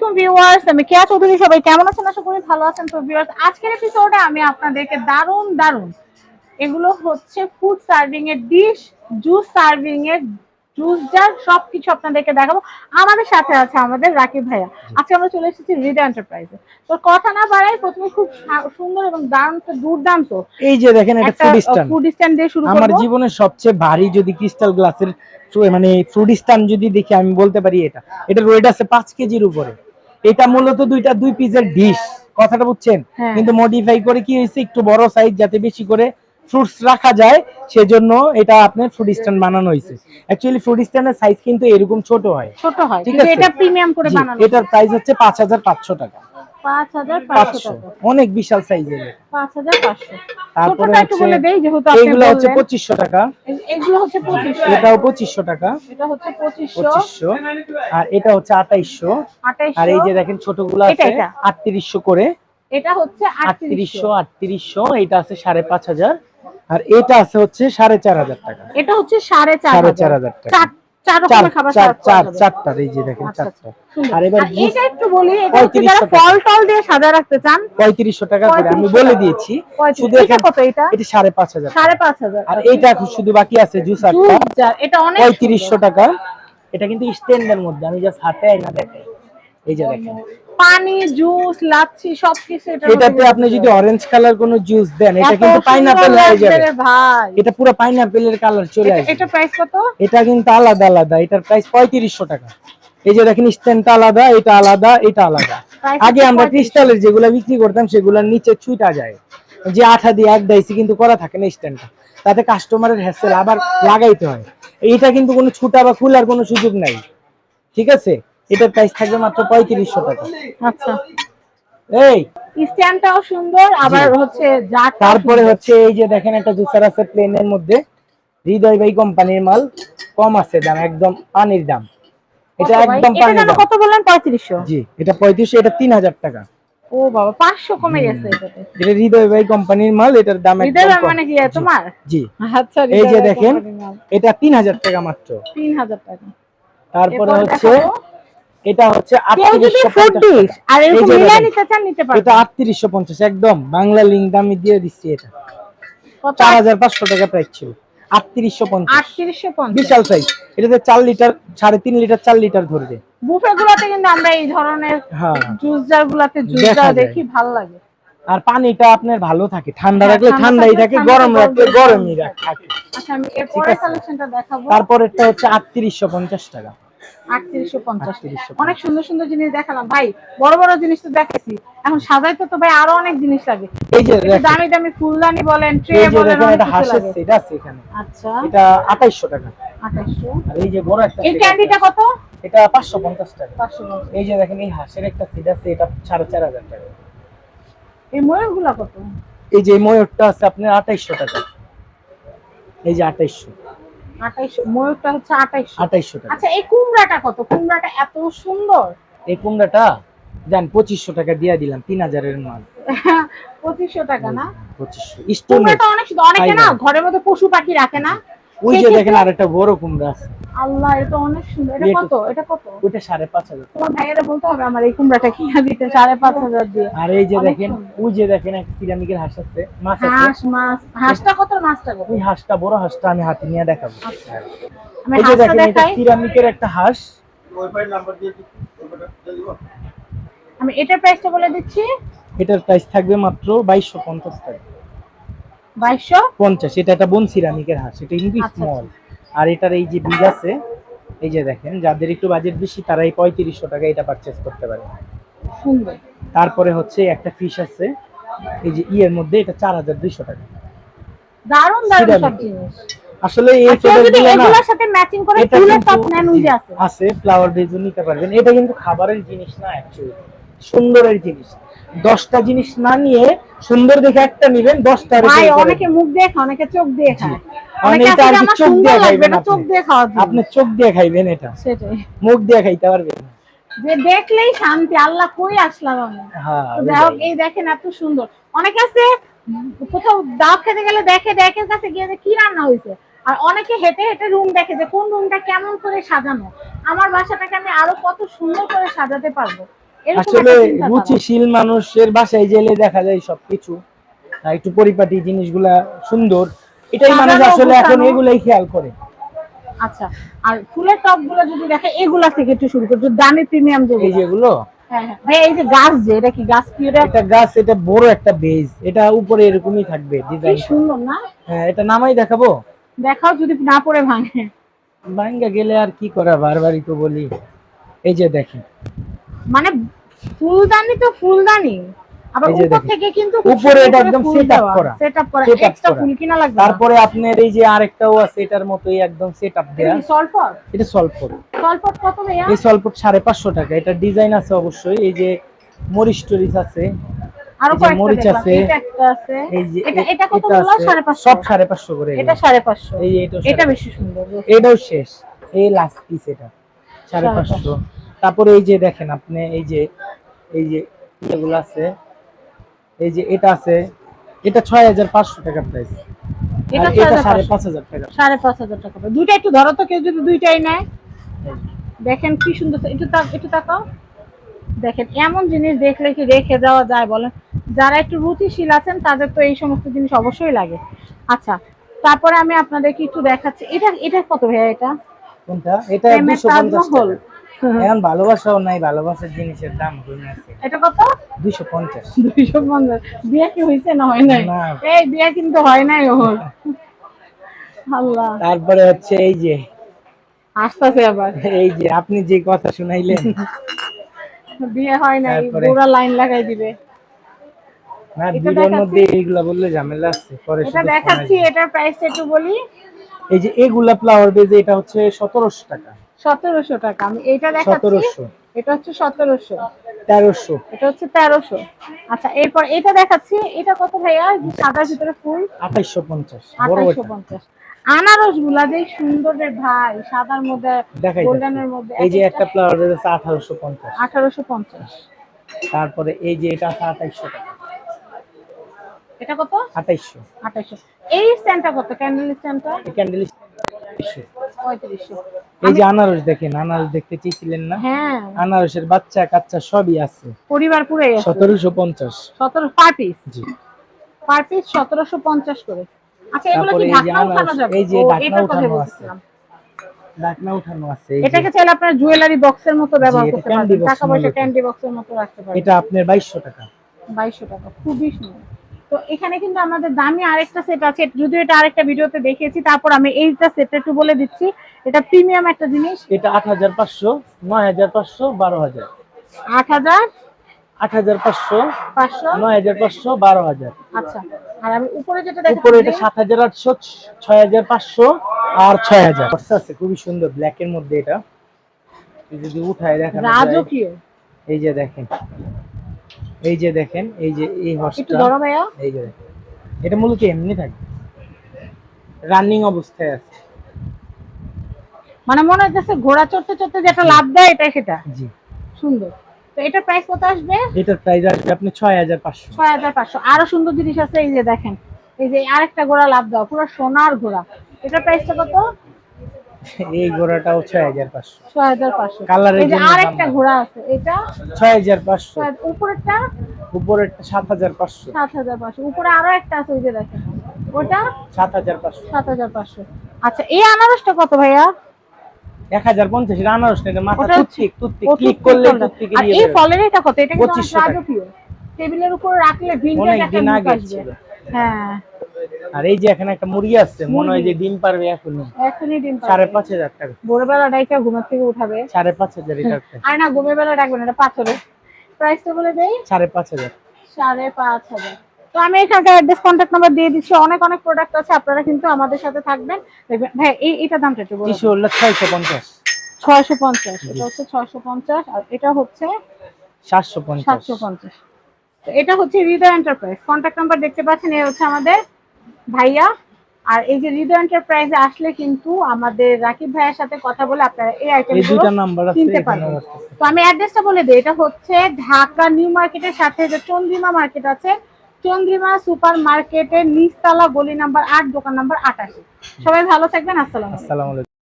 আলাইকুম ভিউয়ার্স আমি কেয়া চৌধুরী সবাই কেমন আছেন? আশা করি ভালো আছেন। তো ভিউয়ার্স আজকের এপিসোডে আমি আপনাদেরকে দারুণ দারুণ এগুলো হচ্ছে ফুড সার্ভিং এর ডিশ জুস সার্ভিং এর জুস জার সবকিছু আপনাদেরকে দেখাবো। আমাদের সাথে আছে আমাদের রাকিব ভাইয়া। আজকে আমরা চলে এসেছি হৃদয় এন্টারপ্রাইজে তো কথা না বাড়াই প্রথমে খুব সুন্দর এবং দারুণ তো দুর্দান্ত এই যে দেখেন এটা একটা ফ্রুট স্ট্যান্ড ফুড স্ট্যান্ড দিয়ে শুরু আমার জীবনের সবচেয়ে ভারী যদি ক্রিস্টাল গ্লাসের মানে ফ্রুট স্ট্যান্ড যদি দেখি আমি বলতে পারি এটা। এটা ওয়েট আছে পাঁচ কেজির উপরে। এটা মূলত দুইটা দুই পিসের ডিশ কথাটা বুঝছেন হ্যাঁ। কিন্তু মডিফাই করে কি হয়েছে একটু বড় সাইজ যাতে বেশি করে ফ্রুটস রাখা যায় সেজন্য এটা আপনার ফ্রুট স্ট্যান্ড বানানো হয়েছে। অ্যাকচুয়ালি ফ্রুট স্ট্যান্ডের সাইজ কিন্তু এরকম ছোট হয়। ছোট হয় ঠিক আছে। এটা প্রিমিয়াম করে বানানো এটার প্রাইস হচ্ছে পাঁচ হাজার পাঁচশো টাকা। পাঁচ হাজার পাঁচশো পাঁচশো। টাকা অনেক বিশাল সাইজের পাঁচ হাজার পাঁচশো। তারপরে একটু বলে দেই যেহেতু আপনি এইগুলো হচ্ছে বললেন। পঁচিশশো টাকা। এগুলো হচ্ছে পঁচিশশো। এটাও পঁচিশশো টাকা। এটা হচ্ছে পঁচিশশো। পঁচিশশো। আর এটা হচ্ছে আঠাইশশো আর এই যে দেখেন ছোটগুলো আছে এটা। আটত্রিশশো করে। এটা হচ্ছে আটত্রিশশো। আটত্রিশশো আটত্রিশশো এটা আছে সাড়ে পাঁচ হাজার। আর এটা আছে হচ্ছে সাড়ে চার হাজার টাকা। এটা হচ্ছে সাড়ে চার হাজার। টাকা। চার চার চার রকমের খাবার চার serve করা চার যাবে। চারটার এই যে দেখেন চারটা। আর এবার একটু বলি এটা হচ্ছে 3500 যারা টাকা। ফল টল দিয়ে সাজা রাখতে চান পঁয়ত্রিশশো টাকা করে আমি বলে দিয়েছি। শুধু এটা কত এটা? এটা সাড়ে পাঁচ হাজার সাড়ে পাঁচ হাজার। আর এইটা শুধু বাকি আছে জুস এটা অনেক পঁয়ত্রিশশো টাকা। এটা কিন্তু স্ট্যান্ডের মধ্যে আমি জাস্ট হাতে না দেখাই। এই যে দেখেন। পানি জুস লাচ্ছি সবকিছু এটাতে আপনি যদি অরেঞ্জ কালার কোনো জুস দেন এটা কিন্তু পাইনাপেল হয়ে যাবে। ভাই। এটা পুরো পাইনাপেলের কালার চলে এটা- আসবে। এটা প্রাইস কত? এটা কিন্তু আলাদা আলাদা। এটার প্রাইস পঁয়ত্রিশশো টাকা। এই যে দেখেন স্ট্যান্ডটা আলাদা এটা আলাদা এটা আলাদা। আগে আমরা 3500 ক্রিস্টালের যেগুলো বিক্রি করতাম সেগুলোর নিচে ছুটা যায়। যে আঠা দিয়ে এক দাইছি কিন্তু করা থাকে না স্ট্যান্ডটা তাতে কাস্টমারের হ্যাসেল আবার লাগাইতে হয়। এইটা কিন্তু কোনো ছুটা বা খোলার কোনো সুযোগ নাই। ঠিক আছে? এটার প্রাইস থাকবে মাত্র পঁয়ত্রিশশো টাকা। আচ্ছা। এই স্ট্যান্ডটাও সুন্দর আবার হচ্ছে জারটাও তারপরে হচ্ছে এই যে দেখেন একটা জুসার আছে প্লেনের মধ্যে। হৃদয় ভাই কোম্পানির মাল কম আছে দাম একদম পানির দাম। এটা একদম পানির দাম কত বললেন? পঁয়ত্রিশশো? জি এটা পঁয়ত্রিশশো এটা তিন হাজার টাকা। ও বাবা পাঁচশো কমে গেছে এটাতে। এটা হৃদয় ভাই কোম্পানির মাল এটার দাম একদম ভাই মানে কি তোমার জি আচ্ছা এই যে দেখেন এটা তিন হাজার টাকা মাত্র। টাকা। তারপরে হচ্ছে। এটা হচ্ছে আর এরকম মিলাই নিতে চান নিতে এটা পারবেন আটত্রিশশো পঞ্চাশ একদম। বাংলা দামে দিয়ে দিচ্ছি এটা। কত? চার হাজার পাঁচশো টাকা প্রাইস ছিল। আটত্রিশশো পঞ্চাশ। আটত্রিশশো পঞ্চাশ। বিশাল সাইজ এটাতে চার লিটার সাড়ে তিন লিটার চার লিটার ধরবে। বুফে কিন্তু আমরা এই ধরনের জুস জার জুস জার দেখি ভালো লাগে। আর পানিটা আপনার ভালো থাকে। ঠান্ডা হ্যাঁ, রাখলে ঠান্ডা ঠান্ডাই থাকে গরম রাখলে গরমই থাকে। আচ্ছা আমি এরপরে আছে। কালেকশনটা দেখাবো। তারপরেরটা হচ্ছে আটত্রিশশো পঞ্চাশ টাকা। আটত্রিশশো পঞ্চাশ 3850 অনেক সুন্দর সুন্দর জিনিস দেখালাম। ভাই বড় বড় জিনিস তো দেখেছি। এখন সাজাইতে তো ভাই আরও অনেক জিনিস লাগে। এই যে দামি দামি ফুলদানি বলেন ট্রে বলেন এটা কিছু সেট আছে এখানে। আচ্ছা। এটা আঠাইশশো টাকা। আঠাইশশো। আর এই যে বড় একটা এই ক্যান্ডিটা কত? এটা পাঁচশো পঞ্চাশ টাকা। পাঁচশো এই যে দেখেন এই হাঁসের একটা সেট আছে এটা সাড়ে চার হাজার টাকা। এই ময়ূরগুলা কত? এই যে ময়ূরটা আছে আপনার আঠাইশশো টাকা। এই যে আঠাইশশো আঠাইশশো। ময়ূরটা হচ্ছে টাকা। আচ্ছা এই কুমড়াটা কত? কুমড়াটা এত সুন্দর। এই কুমড়াটা জান পঁচিশশো টাকা দিয়ে দিলাম তিন হাজারের মাল। পঁচিশশো টাকা না? পঁচিশশো। অনেক অনেকে না ঘরের মধ্যে পশু পাখি রাখে না। ওই যে দেখেন আর একটা বড় কুমড়া আছে। আল্লাহ এটা অনেক সুন্দর। এটা কত? এটা কত? হাজার। টাকা। তোমার ভাইয়েরা বলতে হবে আমার এই কুমড়াটা কিনা দিতে। সাড়ে পাঁচ হাজার দিয়ে। আর এই যে দেখেন ওই যে দেখেন একটা পিরামিডের হাঁস আছে মাছ আছে। হাঁস মাছ। হাঁসটা কত মাছটা কত? ওই হাঁসটা বড় হাঁসটা আমি হাতে নিয়ে দেখাবো। আমি যে হাঁসটা দেখেন এটা পিরামিডের একটা হাঁস। আমি এটার প্রাইসটা বলে দিচ্ছি। এটার প্রাইস থাকবে মাত্র বাইশশো পঞ্চাশ টাকা। বাইশশো? পঞ্চাশ এটা একটা বন সিরামিকের হাঁস এটা কিন্তু আচ্ছা, স্মল আর এটার এই যে বীজ আছে এই যে দেখেন যাদের একটু বাজেট বেশি তারা এই পঁয়ত্রিশশো টাকা এটা পারচেস করতে পারে। সুন্দর। তারপরে হচ্ছে একটা ফিশ আছে এই যে ইয়ের মধ্যে এটা চার হাজার দুইশো টাকা। দারুণ দারুণ সব জিনিস। আসলে এই সাথে ম্যাচিং করে ফুলের টপ নেন ওই যে আছে। আছে ফ্লাওয়ার বেজও নিতে পারবেন। এটা কিন্তু খাবারের জিনিস না অ্যাকচুয়ালি সুন্দরের জিনিস। দশটা জিনিস না নিয়ে সুন্দর দেখে একটা নিবেন দশটা অনেকে মুখ দিয়ে খায় অনেকে চোখ দিয়ে খায়। অনেকে এটা আছে যে আর কি চোখ দিয়ে খাইবেন চোখ দিয়ে খাওয়ার আপনি চোখ দিয়ে খাইবেন এটা। সেটাই। মুখ দিয়ে খাইতে পারবেন। যে দেখলেই শান্তি আল্লাহ কই আসলাম আমি হ্যাঁ যাই হোক এই দেখেন এত সুন্দর। অনেকে আছে কোথাও দাওয়াত খেতে গেলে দেখে দেখে কাছে গিয়ে যে কি রান্না হয়েছে আর অনেকে হেঁটে হেঁটে রুম দেখে যে কোন রুমটা কেমন করে সাজানো। আমার বাসাটাকে আমি আরও কত সুন্দর করে সাজাতে পারব। আসলে রুচিশীল মানুষের বাসায় জেলে দেখা যায় সবকিছু একটু পরিপাটি জিনিসগুলা সুন্দর। এটাই মানুষ আসলে এখন এগুলাই খেয়াল করে। আচ্ছা আর ফুলের টপগুলো যদি দেখে এগুলা থেকে একটু শুরু করছ দামি প্রিমিয়াম এই যেগুলো? হ্যাঁ হ্যাঁ। এই যে গাছ যে এটা কি গাছ কি এটা? এটা গাছ এটা বড় একটা বেজ এটা উপরে এরকমই থাকবে ডিজাইন সুন্দর না? হ্যাঁ এটা নামাই দেখাবো? দেখাও যদি না পড়ে ভাঙে। ভাঙ্গা গেলে আর কি করা বারবারই তো বলি। এই যে দেখেন। মানে ফুলদানি তো ফুলদানি। আবার উপর থেকে কিন্তু উপরে এটা একদম up করা। সেট আপ করা। এক্সট্রা ফুল কিনা লাগবে তারপরে আপনার এই যে আরেকটাও আছে এটার মতোই একদম সেট আপ দেয়া। সলফট এটা সলপট সলফট কত ভাইয়া? এই সলপট সাড়ে পাঁচশো টাকা। এটা ডিজাইন আছে অবশ্যই। এই যে মরিচ টরিচ আছে। আরও মরিচ আছে। এটা একটা আছে। এই যে এটা এটা কত এটা বলল? আছে। সাড়ে পাঁচশো। সব সাড়ে পাঁচশো করে এটা এগুলো। সাড়ে পাঁচশো। এই যে এটাও এটা বেশি সুন্দর এটাও শেষ। এই লাস্ট পিস এটা। সাড়ে সাড়ে পাঁচশো। তারপরে এই যে দেখেন আপনি এই যে এই যে এগুলো আছে এই যে এটা আছে এটা ছয় হাজার পাঁচশো টাকা প্রাইস এটা সাড়ে। পাঁচ হাজার টাকা। সাড়ে পাঁচ হাজার টাকা। দুইটা একটু ধরো তো কেউ যদি দুইটাই নেয়। দেখেন কি সুন্দর একটু একটু তাকাও। দেখেন এমন জিনিস দেখলে কি রেখে দেওয়া যায় বলেন? যারা একটু রুচিশীল আছেন তাদের তো এই সমস্ত জিনিস অবশ্যই লাগে। আচ্ছা তারপরে আমি আপনাদেরকে একটু দেখাচ্ছি। এটা এটা কত ভাইয়া এটা? কোনটা? এটা প্রেমের দুশো পঞ্চাশ তাজমহল। এখন ভালোবাসাও নাই ভালোবাসার জিনিসের দাম কমে আছে। এটা কত? দুইশো পঞ্চাশ। দুইশো পঞ্চাশ। বিয়ে কি হয়েছে না হয় নাই? এই বিয়ে কিন্তু হয় নাই ওর আল্লাহ। তারপরে হচ্ছে এই যে আসতেছে আবার। এই যে আপনি যে কথা শুনাইলেন। বিয়ে হয় নাই? পুরা লাইন লাগাই দিবে। না ভিডিওর মধ্যে এইগুলা বললে ঝামেলা আছে পরে এটা দেখাচ্ছি এটার প্রাইসটা একটু বলি। এই যে এগুলা ফ্লাওয়ার বেজ এটা হচ্ছে সতেরোশো টাকা। সতেরোশো টাকা। আমি এইটা দেখাচ্ছি। এটা হচ্ছে সতেরোশো। তেরোশো। এটা হচ্ছে তেরোশো। আচ্ছা এরপর এটা দেখাচ্ছি। এটা কত ভাইয়া? যে সাদার ভিতরে ফুল। আঠাইশো পঞ্চাশ। আঠাইশো এটা। পঞ্চাশ। আনারসগুলা যে সুন্দর রে ভাই সাদার মধ্যে গোল্ডেনের মধ্যে এই যে একটা ফ্লাওয়ার আছে আঠারোশো পঞ্চাশ। আঠারোশো পঞ্চাশ। তারপরে এই যে এটা আছে আঠাইশো টাকা। এটা কত? আঠাইশো আঠাইশো এই স্ট্যান্ডটা কত? ক্যান্ডেল স্ট্যান্ডটা? ক্যান্ডেল পঁয়ত্রিশশো এই যে আনারস দেখেন আনারস দেখতে চেয়েছিলেন না? হ্যাঁ। আনারসের বাচ্চা কাচ্চা সবই আছে। পরিবার পুরাই আছে সতেরোশো পঞ্চাশ। সতেরো পার পিস জি। পার পিস করে। আচ্ছা এগুলো কি এই যে ঢাকনা উঠানো যাবে? এই যে ঢাকনা উঠানো আছে। বলছিলাম। উঠানো আছে এটাকে চাইলে আপনার জুয়েলারি বক্সের মতো ব্যবহার করতে candy টাকা পয়সা ক্যান্ডি বক্সের মতো রাখতে এটা আপনার বাইশশো টাকা। বাইশশো টাকা খুবই সুন্দর। তো এখানে কিন্তু আমাদের দামি আরেকটা সেট আছে। যদিও এটা আরেকটা ভিডিওতে দেখিয়েছি তারপর আমি এইটা সেটটা একটু বলে দিচ্ছি। এটা প্রিমিয়াম একটা জিনিস। এটা আট হাজার পাঁচশো নয় হাজার পাঁচশো বারো হাজার। আট হাজার? আট হাজার পাঁচশো পাঁচশো? নয় হাজার পাঁচশো বারো হাজার। আচ্ছা আর আমি উপরে যেটা উপরে এটা সাত হাজার আটশো ছয় হাজার পাঁচশো আর ছয় হাজার। আছে খুবই সুন্দর ব্ল্যাক এর মধ্যে এটা। যদি উঠায় দেখানো রাজকীয়। এই যে দেখেন। এই যে দেখেন এই যে এই একটু হর্সটা এই যে দেখেন। এটা মূলত এমনি থাকবে রানিং অবস্থায় আছে। মানে মনে হচ্ছে ঘোড়া চড়তে চড়তে যেটা লাভ দেয় এটা সেটা? জি। সুন্দর। তো এটার প্রাইস কত আসবে? এটার প্রাইস আসবে আপনি ছয় হাজার পাঁচশো। ছয় হাজার পাঁচশো। আরও সুন্দর জিনিস আছে এই যে দেখেন। এই যে আরেকটা ঘোড়া লাভ দাও পুরো সোনার ঘোড়া। এটার প্রাইসটা কত? এই ঘোড়াটাও ছয় হাজার পাঁচশো। ছয় হাজার পাঁচশো। কালারের এই যে আরেকটা। ঘোড়া আছে এটা? ছয় হাজার পাঁচশো। ছয় উপরেরটা? উপরেরটা সাত হাজার পাঁচশো। সাত হাজার পাঁচশো। উপরে আরও একটা আছে ওই যে দেখেন। ওটা? সাত হাজার পাঁচশো। সাত হাজার পাঁচশো। আচ্ছা এই আনারসটা কত ভাইয়া? এক হাজার পঞ্চাশ এটা আনারস না এটা মাথা টুথপিক টুথপিক। ক্লিক করলে ফলটা। আর এই ফলের এটা কত? এটা কিন্তু রাজকীয়। টেবিলের উপর রাখলে অনেক একটা হ্যাঁ। আর এই যে এখানে একটা মুরগি আছে মনে হয় যে ডিম পারবে এখনই। এখনই ডিম সাড়ে পাঁচ হাজার টাকা। ভোরবেলা ডাইকা ঘুমের থেকে উঠাবে। সাড়ে পাঁচ হাজার এটা আর না ঘুমের বেলা ডাকবেন এটা পাথরে প্রাইসটা বলে দেই। সাড়ে পাঁচ হাজার। সাড়ে পাঁচ হাজার। তো আমি এখানকার অ্যাড্রেস কন্ট্যাক্ট নাম্বার দিয়ে দিচ্ছি। অনেক অনেক প্রোডাক্ট আছে আপনারা কিন্তু আমাদের সাথে থাকবেন। দেখবেন ভাই এই এটা দামটা একটু বলুন। ছয়শো পঞ্চাশ। ছয়শো পঞ্চাশ। এটা হচ্ছে ছয়শো পঞ্চাশ আর এটা হচ্ছে সাতশো পঞ্চাশ। সাতশো পঞ্চাশ। এটা হচ্ছে হৃদয় এন্টারপ্রাইজ কন্ট্যাক্ট নাম্বার দেখতে পাচ্ছেন এই হচ্ছে আমাদের ভাইয়া আর এই যে হৃদয় এন্টারপ্রাইজে আসলে কিন্তু আমাদের রাকিব ভাইয়ের সাথে কথা বলে আপনারা এই আইটেমগুলো কিনতে পারবেন। তো আমি অ্যাড্রেসটা বলে দিই এটা হচ্ছে ঢাকা নিউ মার্কেটের সাথে যে চন্দ্রিমা মার্কেট আছে চন্দ্রিমা সুপার মার্কেটের নিচতলা গলি নাম্বার আট দোকান নাম্বার আটাশি। সবাই ভালো থাকবেন আসসালাম আসসালামু আলাইকুম।